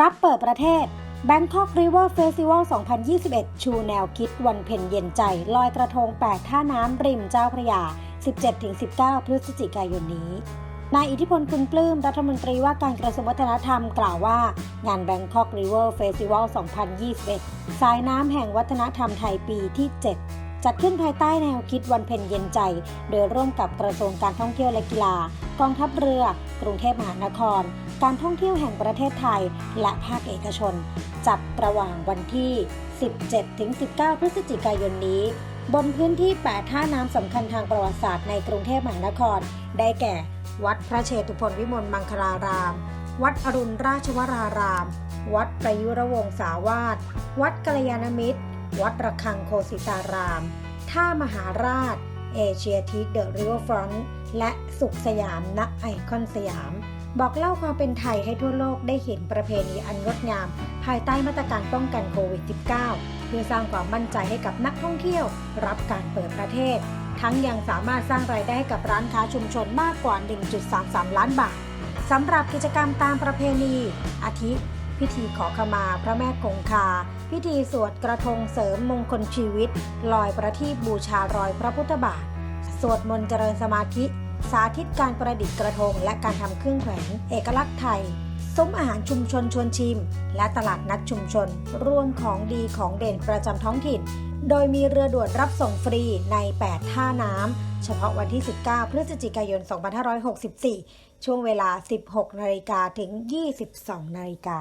รับเปิดประเทศ Bangkok River Festival 2021 ชูแนวคิดวันเพ็ญเย็นใจ ลอยกระทง 8 ท่าน้ำริมเจ้าพระยา 17-19 พฤศจิกายนนี้นายอิทธิพลคุณปลื้มรัฐมนตรีว่าการกระทรวงวัฒนธรรมกล่าวว่า งาน Bangkok River Festival 2021 สายน้ำแห่งวัฒนธรรมไทยปีที่ 7 จัดขึ้นภายใต้แนวคิดวันเพ็ญเย็นใจ โดยร่วมกับกระทรวงการท่องเที่ยวและกีฬา กองทัพเรือ กรุงเทพมหานคร การท่องเที่ยวแห่งประเทศไทย และภาคเอกชน จัดระหว่างวันที่ 17-19 พฤศจิกายนนี้ บนพื้นที่ 8 ท่าน้ำสำคัญทางประวัติศาสตร์ในกรุงเทพมหานคร ได้แก่ วัดพระเชตุพนวิมลมังคลาราม วัดอรุณราชวราราม วัดประยุรวงศาวาสวัดกัลยาณมิตร วัดระฆังโคสิตาราม ท่ามหาราช เอเชียทีเดอะริเวอร์ฟรอนต์ และสุขสยามณไอคอนสยาม บอกเล่าความเป็นไทยให้ทั่วโลกได้เห็นประเพณีอันงดงาม ภายใต้มาตรการป้องกันโควิด -19 เพื่อสร้างความมั่นใจให้กับนักท่องเที่ยว รับการเปิดประเทศ ทั้งยังสามารถสร้างรายได้ให้กับร้านค้าชุมชนมากกว่า 1.33 ล้านบาทสำหรับกิจกรรมตามประเพณี อาทิ พิธีขอขมาพระแม่คงคา พิธีสวดกระทงเสริมมงคลชีวิต ลอยประทีปบูชารอยพระพุทธบาท สวดมนต์เจริญสมาธิ สาธิตการประดิษฐ์กระทง และการทำเครื่องแขวนเอกลักษณ์ไทยซุ้มอาหารชุมชนชวนชิม และตลาดนัดชุมชนรวมของดีของเด่นประจำท้องถิ่น โดยมีเรือด่วนรับส่งฟรีใน 8 ท่าน้ำ เฉพาะวันที่ 19 พฤศจิกายน 2564 ช่วงเวลา 16 นาฬิกาถึง 22 นาฬิกา